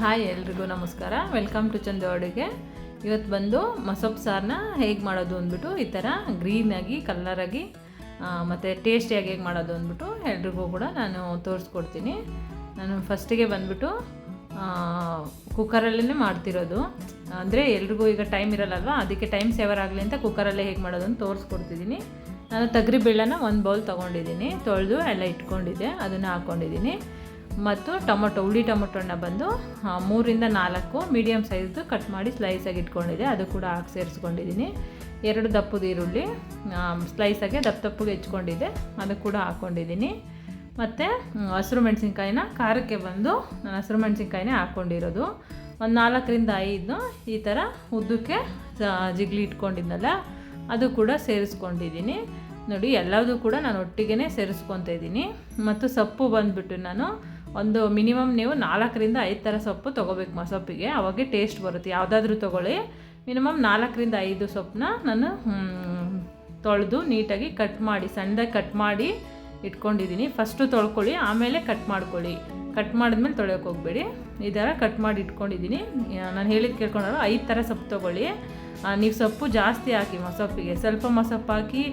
Hi ಎಲ್ರಿಗೂ ನಮಸ್ಕಾರ. Welcome to ಚಂದ ಅಡುಗೆ ಇವತ್ತು ಬಂದು ಮಸೊಪ್ಪು ಸಾರನ್ನ ಹೇಗೆ ಮಾಡೋದು ಅಂದ್ಬಿಟ್ಟು ಈ ಥರ ಗ್ರೀನಾಗಿ ಕಲ್ಲರಾಗಿ ಮತ್ತು ಟೇಸ್ಟಿಯಾಗಿ ಹೇಗೆ ಮಾಡೋದು ಅಂದ್ಬಿಟ್ಟು ಎಲ್ರಿಗೂ ಕೂಡ ನಾನು ತೋರಿಸ್ಕೊಡ್ತೀನಿ. ನಾನು ಫಸ್ಟಿಗೆ ಬಂದ್ಬಿಟ್ಟು ಕುಕ್ಕರಲ್ಲೇ ಮಾಡ್ತಿರೋದು. ಅಂದರೆ ಎಲ್ರಿಗೂ ಈಗ ಟೈಮ್ ಇರಲ್ಲಲ್ವ? ಅದಕ್ಕೆ ಟೈಮ್ ಸೇವರ್ ಆಗಲಿ ಅಂತ ಕುಕ್ಕರಲ್ಲೇ ಹೇಗೆ ಮಾಡೋದು ಅಂತ ತೋರಿಸ್ಕೊಡ್ತಿದ್ದೀನಿ. ನಾನು ತಗ್ರಿ ಬೇಳೆನ ಒಂದು ಬೌಲ್ ತೊಗೊಂಡಿದ್ದೀನಿ. ತೊಳೆದು ಎಲ್ಲ ಇಟ್ಕೊಂಡಿದ್ದೆ. ಅದನ್ನು ಹಾಕ್ಕೊಂಡಿದ್ದೀನಿ ಮತ್ತು ಟೊಮೊಟೊ, ಹುಳಿ ಟೊಮೊಟೊನ ಬಂದು ಮೂರಿಂದ ನಾಲ್ಕು ಮೀಡಿಯಮ್ ಸೈಜ್ದು ಕಟ್ ಮಾಡಿ ಸ್ಲೈಸಾಗಿ ಇಟ್ಕೊಂಡಿದ್ದೆ. ಅದು ಕೂಡ ಹಾಕಿ ಸೇರಿಸ್ಕೊಂಡಿದ್ದೀನಿ. ಎರಡು ದಪ್ಪದ ಈರುಳ್ಳಿ ಸ್ಲೈಸಾಗೆ ದಪ್ಪ ದಪ್ಪಗೆ ಹೆಚ್ಕೊಂಡಿದ್ದೆ. ಅದು ಕೂಡ ಹಾಕ್ಕೊಂಡಿದ್ದೀನಿ ಮತ್ತು ಹಸಿರು ಮೆಣಸಿನ್ಕಾಯಿನ ಖಾರಕ್ಕೆ ಬಂದು ನಾನು ಹಸಿರು ಮೆಣಸಿನ್ಕಾಯಿನೇ ಹಾಕ್ಕೊಂಡಿರೋದು ಒಂದು ನಾಲ್ಕರಿಂದ ಐದು ಈ ಥರ ಉದ್ದಕ್ಕೆ ಜಿಗ್ಲಿ ಇಟ್ಕೊಂಡಿದ್ನಲ್ಲ, ಅದು ಕೂಡ ಸೇರಿಸ್ಕೊಂಡಿದ್ದೀನಿ. ನೋಡಿ, ಎಲ್ಲದೂ ಕೂಡ ನಾನು ಒಟ್ಟಿಗೆ ಸೇರಿಸ್ಕೊತಾ ಇದ್ದೀನಿ. ಮತ್ತು ಸೊಪ್ಪು ಬಂದುಬಿಟ್ಟು ನಾನು ಒಂದು ಮಿನಿಮಮ್ ನೀವು ನಾಲ್ಕರಿಂದ ಐದು ಥರ ಸೊಪ್ಪು ತೊಗೋಬೇಕು ಮಸೊಪ್ಪಿಗೆ ಅವಾಗೆ ಟೇಸ್ಟ್ ಬರುತ್ತೆ. ಯಾವುದಾದ್ರೂ ತೊಗೊಳ್ಳಿ. ಮಿನಿಮಮ್ ನಾಲ್ಕರಿಂದ ಐದು ಸೊಪ್ಪನ್ನ ನಾನು ತೊಳೆದು ನೀಟಾಗಿ ಕಟ್ ಮಾಡಿ, ಸಣ್ಣದಾಗಿ ಕಟ್ ಮಾಡಿ ಇಟ್ಕೊಂಡಿದ್ದೀನಿ. ಫಸ್ಟು ತೊಳ್ಕೊಳ್ಳಿ, ಆಮೇಲೆ ಕಟ್ ಮಾಡ್ಕೊಳ್ಳಿ. ಕಟ್ ಮಾಡಿದ್ಮೇಲೆ ತೊಳೆಯೋಕೆ ಹೋಗಬೇಡಿ. ಈ ಥರ ಕಟ್ ಮಾಡಿ ಇಟ್ಕೊಂಡಿದ್ದೀನಿ. ನಾನು ಹೇಳಿದ ಕೇಳ್ಕೊಂಡ್ರು ಐದು ಥರ ಸೊಪ್ಪು ತೊಗೊಳ್ಳಿ. ನೀವು ಸೊಪ್ಪು ಜಾಸ್ತಿ ಹಾಕಿ, ಮೊಸಪ್ಪಿಗೆ. ಸ್ವಲ್ಪ ಮೊಸಪ್ಪು ಹಾಕಿ,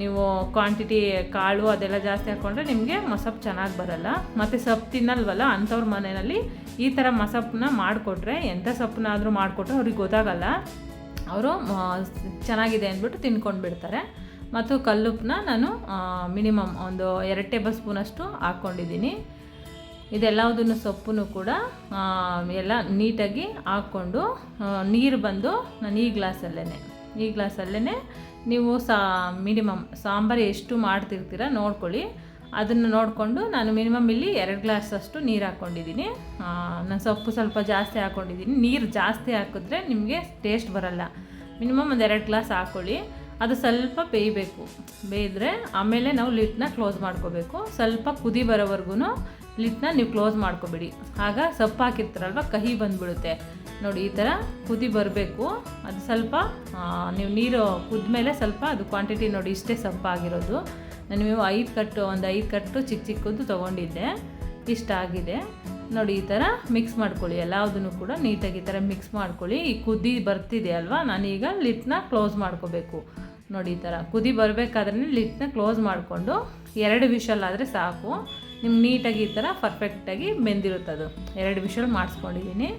ನೀವು ಕ್ವಾಂಟಿಟಿ ಕಾಳು ಅದೆಲ್ಲ ಜಾಸ್ತಿ ಹಾಕ್ಕೊಂಡ್ರೆ ನಿಮಗೆ ಮೊಸಪ್ಪು ಚೆನ್ನಾಗಿ ಬರಲ್ಲ. ಮತ್ತು ಸೊಪ್ಪು ತಿನ್ನಲ್ವಲ್ಲ, ಅಂಥವ್ರ ಮನೆಯಲ್ಲಿ ಈ ಥರ ಮೊಸಪ್ಪನ್ನ ಮಾಡಿಕೊಟ್ರೆ, ಎಂಥ ಸೊಪ್ಪನ್ನಾದರೂ ಮಾಡಿಕೊಟ್ರೆ ಅವ್ರಿಗೆ ಗೊತ್ತಾಗಲ್ಲ. ಅವರು ಚೆನ್ನಾಗಿದೆ ಅಂದ್ಬಿಟ್ಟು ತಿನ್ಕೊಂಡು ಬಿಡ್ತಾರೆ ಮತ್ತು ಕಲ್ಲುಪ್ಪನ್ನ ನಾನು ಮಿನಿಮಮ್ ಒಂದು ಎರಡು ಟೇಬಲ್ ಸ್ಪೂನಷ್ಟು ಹಾಕ್ಕೊಂಡಿದ್ದೀನಿ ಇದೆಲ್ಲದನ್ನು ಸೊಪ್ಪನ್ನು ಕೂಡ ಎಲ್ಲ ನೀಟಾಗಿ ಹಾಕ್ಕೊಂಡು ನೀರು ಬಂದು ನಾನು ಈ ಗ್ಲಾಸಲ್ಲೇ ಈ ಗ್ಲಾಸಲ್ಲೇ ನೀವು ಸಾ, ಮಿನಿಮಮ್ ಸಾಂಬಾರು ಎಷ್ಟು ಮಾಡ್ತಿರ್ತೀರ ನೋಡ್ಕೊಳ್ಳಿ. ಅದನ್ನು ನೋಡಿಕೊಂಡು ನಾನು ಮಿನಿಮಮ್ ಇಲ್ಲಿ ಎರಡು ಗ್ಲಾಸ್ ಅಷ್ಟು ನೀರು ಹಾಕ್ಕೊಂಡಿದ್ದೀನಿ. ನಾನು ಸೊಪ್ಪು ಸ್ವಲ್ಪ ಜಾಸ್ತಿ ಹಾಕ್ಕೊಂಡಿದ್ದೀನಿ. ನೀರು ಜಾಸ್ತಿ ಹಾಕಿದ್ರೆ ನಿಮಗೆ ಟೇಸ್ಟ್ ಬರಲ್ಲ. ಮಿನಿಮಮ್ ಒಂದು ಎರಡು ಗ್ಲಾಸ್ ಹಾಕ್ಕೊಳ್ಳಿ ಅದು ಸ್ವಲ್ಪ ಬೇಯಬೇಕು. ಬೇಯಿದ್ರೆ ಆಮೇಲೆ ನಾವು ಲಿಟ್ನ ಕ್ಲೋಸ್ ಮಾಡ್ಕೋಬೇಕು. ಸ್ವಲ್ಪ ಕುದಿ ಬರೋವರೆಗೂ ಲಿಟ್ನ ನೀವು ಕ್ಲೋಸ್ ಮಾಡ್ಕೊಬೇಡಿ. ಆಗ ಸೊಪ್ಪು ಹಾಕಿರ್ತಾರಲ್ವ, ಕಹಿ ಬಂದ್ಬಿಡುತ್ತೆ. ನೋಡಿ, ಈ ಥರ ಕುದಿ ಬರಬೇಕು. ಅದು ಸ್ವಲ್ಪ ನೀವು ನೀರು ಕುದ್ಮೇಲೆ ಸ್ವಲ್ಪ ಅದು ಕ್ವಾಂಟಿಟಿ ನೋಡಿ, ಇಷ್ಟೇ ಸೊಪ್ಪಾಗಿರೋದು. ನಾನು ನೀವು ಐದು ಕಟ್ಟು, ಒಂದು ಐದು ಕಟ್ಟು ಚಿಕ್ಕ ಚಿಕ್ಕದು ತೊಗೊಂಡಿದ್ದೆ. ಇಷ್ಟಾಗಿದೆ ನೋಡಿ, ಈ ಥರ ಮಿಕ್ಸ್ ಮಾಡ್ಕೊಳ್ಳಿ. ಎಲ್ಲದನ್ನು ಕೂಡ ನೀಟಾಗಿ ಈ ಥರ ಮಿಕ್ಸ್ ಮಾಡ್ಕೊಳ್ಳಿ. ಈ ಕುದಿ ಬರ್ತಿದೆ ಅಲ್ವಾ? ನಾನೀಗ ಲಿಟ್ನ ಕ್ಲೋಸ್ ಮಾಡ್ಕೋಬೇಕು. ನೋಡಿ, ಈ ಥರ ಕುದಿ ಬರಬೇಕಾದ್ರೆ ಲಿಟ್ನ ಕ್ಲೋಸ್ ಮಾಡಿಕೊಂಡು, ಎರಡು ವಿಷಲ್ ಆದರೆ ಸಾಕು. ನಿಮ್ಗೆ ನೀಟಾಗಿ ಈ ಥರ ಪರ್ಫೆಕ್ಟಾಗಿ ಅದು. ಎರಡು ವಿಷಲ್ ಮಾಡಿಸ್ಕೊಂಡಿದ್ದೀನಿ.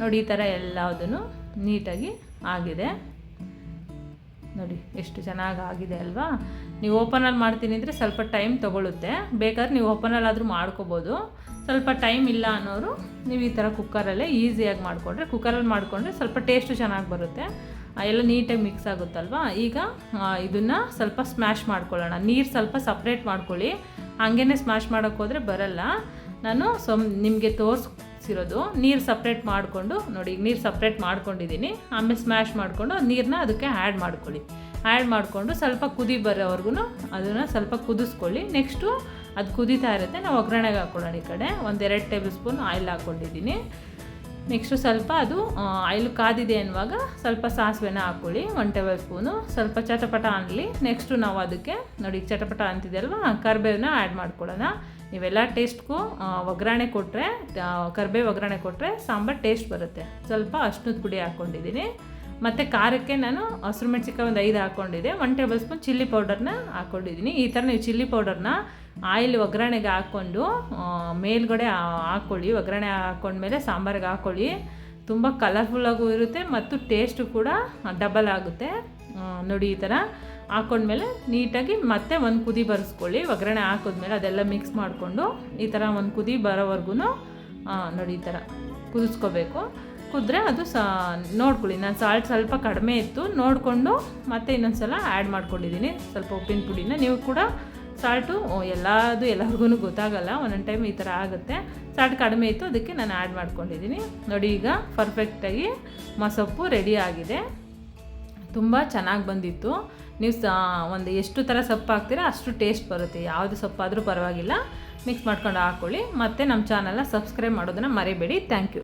ನೋಡಿ, ಈ ಥರ ಎಲ್ಲದನ್ನು ನೀಟಾಗಿ ಆಗಿದೆ. ನೋಡಿ, ಎಷ್ಟು ಚೆನ್ನಾಗಿ ಆಗಿದೆ ಅಲ್ವಾ? ನೀವು ಓಪನಲ್ಲಿ ಮಾಡ್ತೀನಿ ಅಂದರೆ ಸ್ವಲ್ಪ ಟೈಮ್ ತೊಗೊಳುತ್ತೆ. ಬೇಕಾದ್ರೆ ನೀವು ಓಪನಲ್ಲಾದರೂ ಮಾಡ್ಕೋಬೋದು. ಸ್ವಲ್ಪ ಟೈಮ್ ಇಲ್ಲ ಅನ್ನೋರು ನೀವು ಈ ಥರ ಕುಕ್ಕರಲ್ಲೇ ಈಸಿಯಾಗಿ ಮಾಡಿಕೊಂಡ್ರೆ ಕುಕ್ಕರಲ್ಲಿ ಮಾಡಿಕೊಂಡ್ರೆ ಸ್ವಲ್ಪ ಟೇಸ್ಟು ಚೆನ್ನಾಗಿ ಬರುತ್ತೆ. ಎಲ್ಲ ನೀಟಾಗಿ ಮಿಕ್ಸ್ ಆಗುತ್ತಲ್ವಾ? ಈಗ ಇದನ್ನು ಸ್ವಲ್ಪ ಸ್ಮ್ಯಾಶ್ ಮಾಡ್ಕೊಳ್ಳೋಣ. ನೀರು ಸ್ವಲ್ಪ ಸಪ್ರೇಟ್ ಮಾಡ್ಕೊಳ್ಳಿ. ಹಾಗೇ ಸ್ಮ್ಯಾಶ್ ಮಾಡೋಕ್ಕೋದ್ರೆ ಬರಲ್ಲ. ನಾನು ಸೊಮ್ ನಿಮಗೆ ತೋರಿಸಿರೋದು, ನೀರು ಸಪ್ರೇಟ್ ಮಾಡಿಕೊಂಡು, ನೋಡಿ ಈಗ ನೀರು ಸಪ್ರೇಟ್ ಮಾಡ್ಕೊಂಡಿದ್ದೀನಿ ಆಮೇಲೆ ಸ್ಮ್ಯಾಶ್ ಮಾಡಿಕೊಂಡು ನೀರನ್ನ ಅದಕ್ಕೆ ಆ್ಯಡ್ ಮಾಡ್ಕೊಳ್ಳಿ. ಆ್ಯಡ್ ಮಾಡಿಕೊಂಡು ಸ್ವಲ್ಪ ಕುದಿ ಬರೋವರೆಗೂ ಅದನ್ನು ಸ್ವಲ್ಪ ಕುದಿಸ್ಕೊಳ್ಳಿ. ನೆಕ್ಸ್ಟು ಅದು ಕುದೀತಾ ಇರುತ್ತೆ, ನಾವು ಒಗ್ಗರಣೆಗೆ ಹಾಕ್ಕೊಳ್ಳೋಣ ಈ ಕಡೆ. ಒಂದೆರಡು ಟೇಬಲ್ ಸ್ಪೂನ್ ಆಯಿಲ್ ಹಾಕ್ಕೊಂಡಿದ್ದೀನಿ ನೆಕ್ಸ್ಟು ಸ್ವಲ್ಪ ಅದು ಆಯಿಲ್ ಕಾದಿದೆ ಅನ್ನುವಾಗ ಸ್ವಲ್ಪ ಸಾಸಿವೆನ ಹಾಕ್ಕೊಳ್ಳಿ ಒನ್ ಟೇಬಲ್ ಸ್ಪೂನು ಸ್ವಲ್ಪ ಚಟಪಟ ಅನ್ನಲಿ ನೆಕ್ಸ್ಟು ನಾವು ಅದಕ್ಕೆ, ನೋಡಿ ಚಟಪಟ ಅಂತಿದೆ ಅಲ್ವಾ ಕರ್ಬೇವನ್ನ ಆ್ಯಡ್ ಮಾಡ್ಕೊಳ್ಳೋಣ. ನೀವೆಲ್ಲ ಟೇಸ್ಟ್ಗೂ ಒಗ್ಗರಣೆ ಕೊಟ್ಟರೆ ಕರ್ಬೇವು ಒಗ್ಗರಣೆ ಕೊಟ್ಟರೆ ಸಾಂಬಾರು ಟೇಸ್ಟ್ ಬರುತ್ತೆ. ಸ್ವಲ್ಪ ಅಷ್ಟುದ ಪುಡಿ ಹಾಕ್ಕೊಂಡಿದ್ದೀನಿ. ಮತ್ತು ಖಾರಕ್ಕೆ ನಾನು ಹಸಿರು ಮೆಣಸಿನ್ಕಾಯಿ ಒಂದು ಐದು ಹಾಕ್ಕೊಂಡಿದ್ದೆ. ಒನ್ ಟೇಬಲ್ ಸ್ಪೂನ್ ಚಿಲ್ಲಿ ಪೌಡರ್ನ ಹಾಕ್ಕೊಂಡಿದ್ದೀನಿ. ಈ ಥರ ನೀವು ಚಿಲ್ಲಿ ಪೌಡರ್ನ ಆಯಿಲ್ ಒಗ್ಗರಣೆಗೆ ಹಾಕ್ಕೊಂಡು ಮೇಲ್ಗಡೆ ಹಾಕ್ಕೊಳ್ಳಿ ಒಗ್ಗರಣೆ ಹಾಕ್ಕೊಂಡ್ಮೇಲೆ ಸಾಂಬಾರಿಗೆ ಹಾಕ್ಕೊಳ್ಳಿ ತುಂಬ ಕಲರ್ಫುಲ್ಲಾಗೂ ಇರುತ್ತೆ ಮತ್ತು ಟೇಸ್ಟು ಕೂಡ ಡಬಲ್ ಆಗುತ್ತೆ. ನೋಡಿ ಈ ಥರ ಹಾಕ್ಕೊಂಡ್ಮೇಲೆ ನೀಟಾಗಿ ಮತ್ತೆ ಒಂದು ಕುದಿ ಬರೆಸ್ಕೊಳ್ಳಿ. ಒಗ್ಗರಣೆ ಹಾಕಿದ್ಮೇಲೆ ಅದೆಲ್ಲ ಮಿಕ್ಸ್ ಮಾಡಿಕೊಂಡು ಈ ಥರ ಒಂದು ಕುದಿ ಬರೋವರೆಗೂ ನೋಡಿ ಈ ಥರ ಕುದಿಸ್ಕೋಬೇಕು. ಕುದ್ರೆ ಅದು ಸಹ ನೋಡ್ಕೊಳ್ಳಿ. ನಾನು ಸಾಲ್ಟ್ ಸ್ವಲ್ಪ ಕಡಿಮೆ ಇತ್ತು, ನೋಡಿಕೊಂಡು ಮತ್ತೆ ಇನ್ನೊಂದು ಸಲ ಆ್ಯಡ್ ಮಾಡ್ಕೊಂಡಿದ್ದೀನಿ. ಸ್ವಲ್ಪ ಉಪ್ಪಿನ ಪುಡಿನ. ನೀವು ಕೂಡ ಸಾಲ್ಟು ಎಲ್ಲದು ಎಲ್ಲರಿಗೂ ಗೊತ್ತಾಗಲ್ಲ, ಒಂದೊಂದು ಟೈಮ್ ಈ ಥರ ಆಗುತ್ತೆ. ಸಾಲ್ಟ್ ಕಡಿಮೆ ಇತ್ತು, ಅದಕ್ಕೆ ನಾನು ಆ್ಯಡ್ ಮಾಡ್ಕೊಂಡಿದ್ದೀನಿ. ನೋಡಿ, ಈಗ ಪರ್ಫೆಕ್ಟಾಗಿ ಮಸೊಪ್ಪು ರೆಡಿ ಆಗಿದೆ. ತುಂಬ ಚೆನ್ನಾಗಿ ಬಂದಿತ್ತು. ನೀವು ಸ, ಒಂದು ಎಷ್ಟು ಥರ ಸೊಪ್ಪು ಹಾಕ್ತೀರಾ, ಅಷ್ಟು ಟೇಸ್ಟ್ ಬರುತ್ತೆ. ಯಾವುದು ಸೊಪ್ಪಾದರೂ ಪರವಾಗಿಲ್ಲ. ಮಿಕ್ಸ್ ಮಾಡ್ಕೊಂಡು ಹಾಕ್ಕೊಳ್ಳಿ ಮತ್ತು ನಮ್ಮ ಚಾನಲ್ನ ಸಬ್ಸ್ಕ್ರೈಬ್ ಮಾಡೋದನ್ನು ಮರಿಬೇಡಿ. Thank you